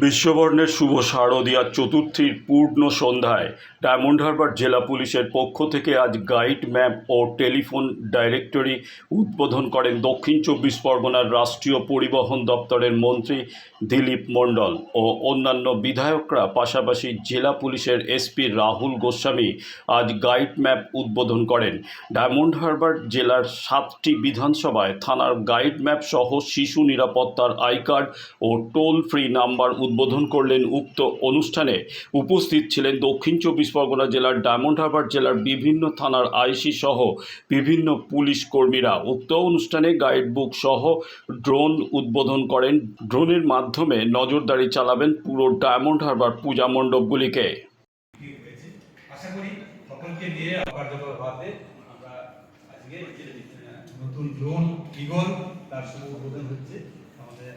বিশ্ববর্ণের শুভ শারদীয়ার চতুর্থীর পূর্ণ সন্ধ্যায় ডায়মন্ড হারবার জেলা পুলিশের পক্ষ থেকে আজ গাইড ম্যাপ ও টেলিফোন ডাইরেক্টরি উদ্বোধন করেন দক্ষিণ চব্বিশ পরগনার রাষ্ট্রীয় পরিবহন দপ্তরের মন্ত্রী দিলীপ মণ্ডল ও অন্যান্য বিধায়করা, পাশাপাশি জেলা পুলিশের এসপি রাহুল গোস্বামী আজ গাইড ম্যাপ উদ্বোধন করেন। ডায়মন্ড হারবার জেলার সাতটি বিধানসভায় থানার গাইড ম্যাপ সহ শিশু নিরাপত্তার আই কার্ড ও টোল ফ্রি নাম্বার উদ্বোধন করলেন উক্ত অনুষ্ঠানে উপস্থিত ছিলেন দক্ষিণ চব্বিশ পরগনা জেলার ডায়মন্ড হারবার জেলার বিভিন্ন থানার আইসি সহ বিভিন্ন পুলিশ কর্মীরা। উক্ত অনুষ্ঠানে গাইড বুক সহ ড্রোন উদ্বোধন করেন। ড্রোনের মাধ্যমে নজরদারি চালাবেন পুরো ডায়মন্ড হারবার পূজা মণ্ডপগুলিকে। নতুন ড্রোন ইগল তার শুভ উদ্বোধন হচ্ছে। আমাদের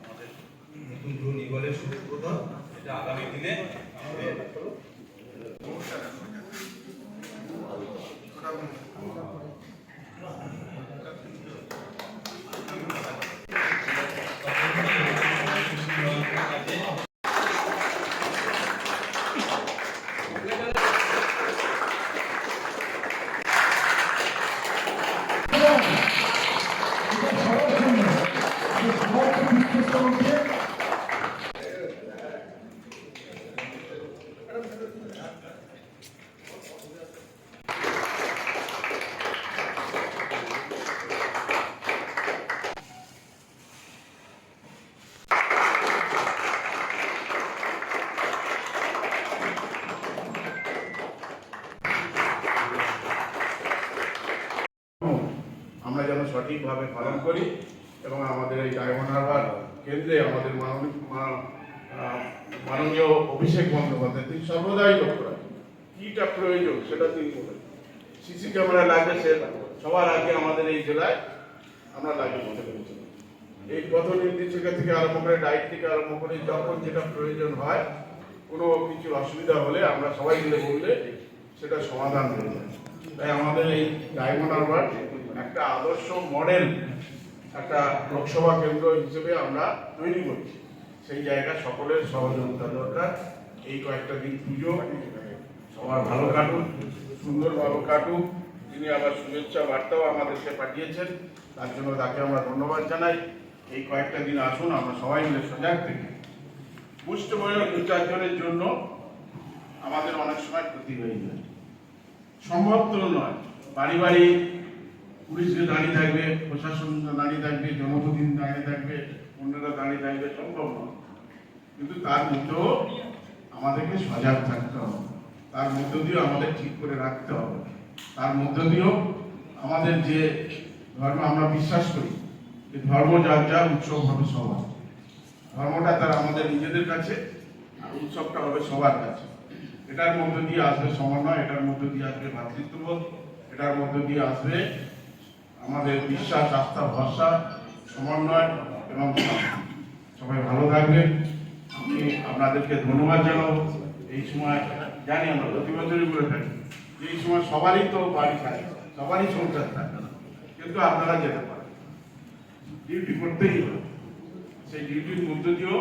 আমাদের নতুন ড্রোন ইগলের উদ্বোধন এটা আগামী দিনে আমরা যেন সঠিকভাবে পালন করি এবং আমাদের এই ডায়মন্ড হারবার কেন্দ্রে আমাদের মাননীয় অভিষেক বন্দ্যোপাধ্যায়, তিনি সর্বদাই লক্ষ্য রাখেন। কীটা প্রয়োজন সেটা তিনি বলেন। সিসি ক্যামেরা লাগবে সে সবার আগে আমাদের এই জেলায় আমরা লাগিয়ে দিতে পেরেছি। এই পথ নির্দেশিকা থেকে আরম্ভ করে ডায়েট থেকে আরম্ভ করে যখন যেটা প্রয়োজন হয়, কোনো কিছু অসুবিধা হলে আমরা সবাই মিলে বললে সেটা সমাধান হয়ে যায়। তাই আমাদের এই ডায়মন্ড হারবার একটা আদর্শ মডেল একটা লোকসভা কেন্দ্র হিসেবে আমরা তৈরি করছি। সেই জায়গা সকলের সহযোগিতা দরকার। এই কয়েকটা দিন পুজো, সবার ভালো কাটুক, সুন্দরভাবে কাটুক। তিনি আবার শুভেচ্ছা বার্তাও আমাদেরকে পাঠিয়েছেন, তার জন্য তাকে আমরা ধন্যবাদ জানাই। এই কয়েকটা দিন আসুন, আমরা সবাই মিলে সজাগ থেকে। পুষ্ট বয়স দু চারজনের জন্য আমাদের অনেক সময় ক্ষতি হয়ে যায়। সম্ভব তো নয়। বাড়ি বাড়ি পুলিশকে দাঁড়িয়ে থাকবে, প্রশাসন দাঁড়িয়ে থাকবে, জনপ্রতিনিধি দাঁড়িয়ে থাকবে, অন্যরা দাঁড়িয়ে থাকবে, সম্ভব নয় কিন্তু তার মধ্যেও আমাদেরকে সজাগ থাকতে হবে। তার মধ্য দিয়েও আমাদের ঠিক করে রাখতে হবে। তার মধ্য দিয়েও আমাদের যে ধর্ম, আমরা বিশ্বাস করি যে ধর্ম যার যার উৎসব হবে সবার। ধর্মটা তার আমাদের নিজেদের কাছে, আর উৎসবটা হবে সবার কাছে। এটার মধ্য দিয়ে আসবে সমন্বয়, এটার মধ্য দিয়ে আসবে ভ্রাতৃত্ববোধ এটার মধ্য দিয়ে আসবে আমাদের বিশ্বাস, আস্থা, ভরসা, সমন্বয় এবং সবাই ভালো থাকবেন আমি আপনাদেরকে ধন্যবাদ জানাব। এই সময় জানি আমরা প্রতি বছরই বলে থাকি এই সময় সবারই তো বাড়ি থাকে, সবারই সংসার থাকে, কিন্তু আপনারা যেতে পারেন ডিউটি করতেই হবে। সেই ডিউটির মধ্য দিয়েও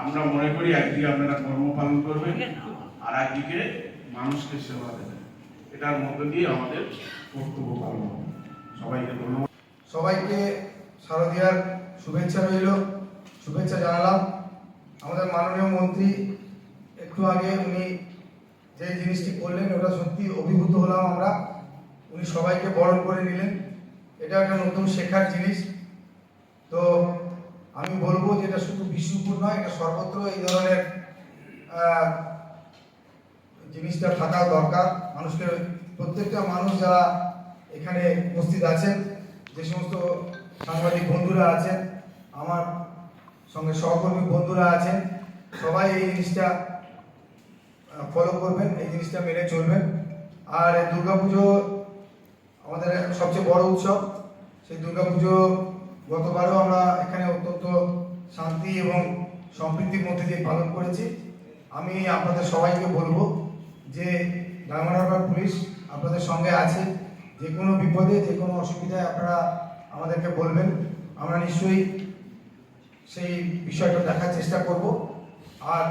আমরা মনে করি একদিকে আপনারা কর্ম পালন করবেন আর একদিকে মানুষকে সেবা দেবেন। এটার মধ্য দিয়ে আমাদের কর্তব্য পালন হবে সবাইকে ধন্যবাদ সবাইকে শারদীয়ার শুভেচ্ছা রইল। শুভেচ্ছা জানালাম। আমাদের মাননীয় মন্ত্রী, একটু আগে উনি যে জিনিসটি করলেন, ওটা সত্যি অভিভূত হলাম আমরা। উনি সবাইকে বরণ করে নিলেন। এটা একটা নতুন শেখার জিনিস। তো আমি বলব যে এটা শুধু বিষ্ণুপুর নয়, এটা সর্বত্র এই ধরনের জিনিসটা থাকা দরকার। মানুষকে, প্রত্যেকটা মানুষ যারা এখানে উপস্থিত আছেন যে সমস্ত সাংবাদিক বন্ধুরা আছেন, আমার সঙ্গে সহকর্মী বন্ধুরা আছেন, সবাই এই জিনিসটা ফলো করবেন, এই জিনিসটা মেনে চলবেন। আর দুর্গাপুজো আমাদের সবচেয়ে বড় উৎসব। সেই দুর্গাপুজো গতবারও আমরা এখানে অত্যন্ত শান্তি এবং সম্প্রীতির মধ্যে দিয়ে পালন করেছি। আমি আপনাদের সবাইকে বলব যে ডায়মন্ড পুলিশ আপনাদের সঙ্গে আছে। যে কোনো বিপদে, যে কোনো অসুবিধায় আপনারা আমাদেরকে বলবেন। আমরা নিশ্চয়ই সেই বিষয়টা দেখার চেষ্টা করব। আর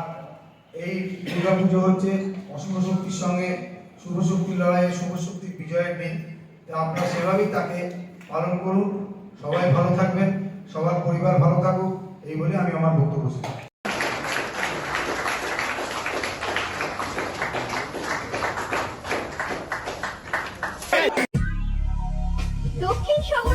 এই দুর্গা পুজো হচ্ছে অশুভ শক্তির সঙ্গে শুভ শক্তির লড়াইয়ে শুভ শক্তির বিজয়ের দিন। তো আপনারা সেভাবেই তাকে পালন করুন। সবাই ভালো থাকবেন, সবার পরিবার ভালো থাকুক, এই বলে আমি আমার বক্তব্য করছি।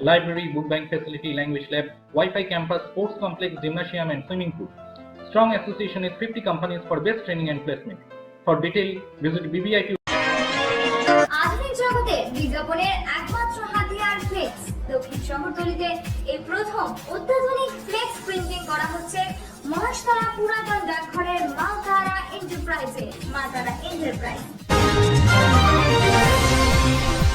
library, book bank facility, language lab, Wi-Fi campus, sports complex, gymnasium, and swimming pool. Strong association with 50 companies for best training and placement. For detail, visit হচ্ছে মহাশতলা পুরাতন ডাকঘরের মাতারা এন্টারপ্রাইজে মাতারা এন্টারপ্রাইজ